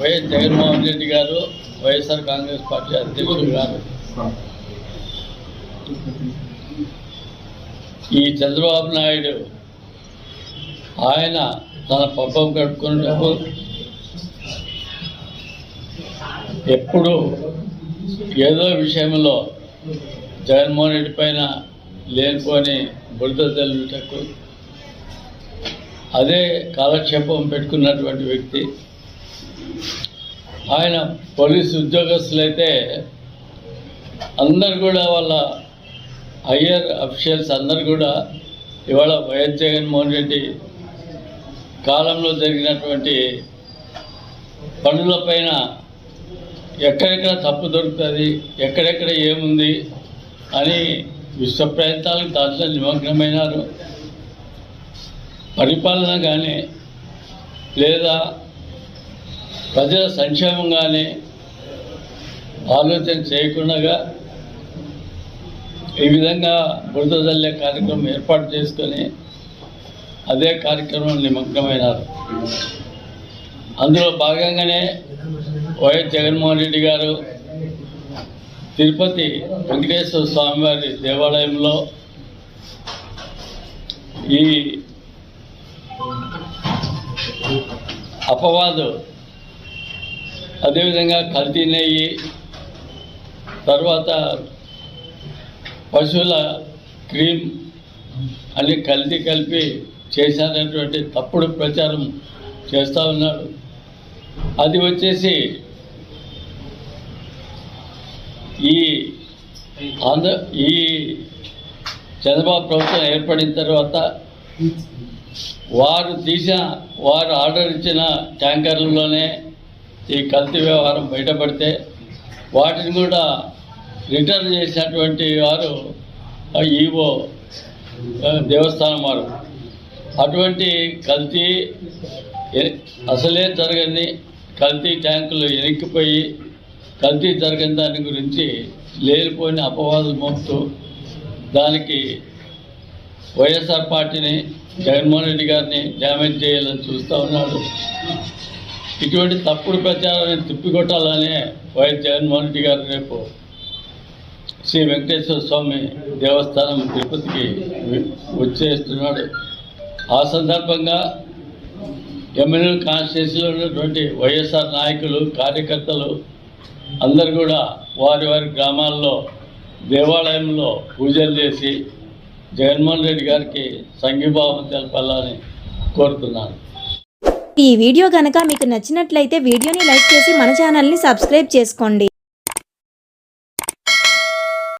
YS Jaganmohan Reddy గారు YSR Congress party అధ్యక్షుడు గారు. ఈ చంద్రబాబు నాయుడు ఆయన తన పబ్బం కట్టుకున్నప్పుడు ఎప్పుడు ఏదో విషయంలో జగన్మోహన్ రెడ్డి పైన లేనిపోని బురద తల్లుటకు అదే కాలక్షేపం పెట్టుకున్నటువంటి వ్యక్తి. ఆయన పోలీసు ఉద్యోగస్తులైతే అందరు కూడా వాళ్ళ హయ్యర్ అఫీషియల్స్ అందరు కూడా ఇవాళ వైఎస్ జగన్మోహన్ రెడ్డి కాలంలో జరిగినటువంటి పనులపైన ఎక్కడెక్కడ తప్పు దొరుకుతుంది ఎక్కడెక్కడ ఏముంది అని విశ్వ ప్రయత్నాలకు దాంట్లో నిమగ్నమైనారు. పరిపాలన కానీ లేదా ప్రజల సంక్షేమం కానీ ఆలోచన చేయకుండా ఈ విధంగా బురద జల్లే కార్యక్రమం ఏర్పాటు చేసుకొని అదే కార్యక్రమం నిమగ్నమైనారు. అందులో భాగంగానే వైఎస్ జగన్మోహన్ రెడ్డి గారు తిరుపతి వెంకటేశ్వర స్వామివారి దేవాలయంలో ఈ అపవాదు అదేవిధంగా కల్తీ నెయ్యి తర్వాత పశువుల క్రీమ్ అన్ని కల్తీ కలిపి చేశారనేటువంటి తప్పుడు ప్రచారం చేస్తూ ఉన్నాడు అది వచ్చేసి ఈ ఆంధ్ర ఈ చంద్రబాబు ప్రభుత్వం ఏర్పడిన తర్వాత వారు తీసిన వారు ఆర్డర్ ఇచ్చిన ట్యాంకర్లలోనే ఈ కల్తీ వ్యవహారం బయటపడితే వాటిని కూడా రిటర్న్ చేసినటువంటి వారు ఈవో దేవస్థానం వారు. అటువంటి కల్తీ అసలే జరగని కల్తీ ట్యాంకులు ఎనిక్కిపోయి కల్తీ జరిగిన దాని గురించి లేనిపోయిన అపవాదులు మోపుతూ దానికి వైఎస్ఆర్ పార్టీని జగన్మోహన్ రెడ్డి గారిని డ్యామేజ్ చేయాలని చూస్తూ ఉన్నాడు. ఇటువంటి తప్పుడు ప్రచారాన్ని తిప్పికొట్టాలనే వైఎస్ జగన్మోహన్ రెడ్డి గారు రేపు శ్రీ వెంకటేశ్వర స్వామి దేవస్థానం తిరుపతికి వచ్చేస్తున్నాడు. ఆ సందర్భంగా ఎమ్మెల్యే కాన్స్టిట్యూన్సీలో ఉన్నటువంటి వైఎస్ఆర్ నాయకులు కార్యకర్తలు అందరు కూడా వారి వారి గ్రామాల్లో దేవాలయంలో పూజలు చేసి జగన్మోహన్ రెడ్డి గారికి సంఘీభావం తెలపాలని కోరుతున్నాను. ఈ వీడియో కనుక మీకు నచ్చినట్లయితే వీడియోని లైక్ చేసి మన ఛానల్ని సబ్స్క్రైబ్ చేసుకోండి.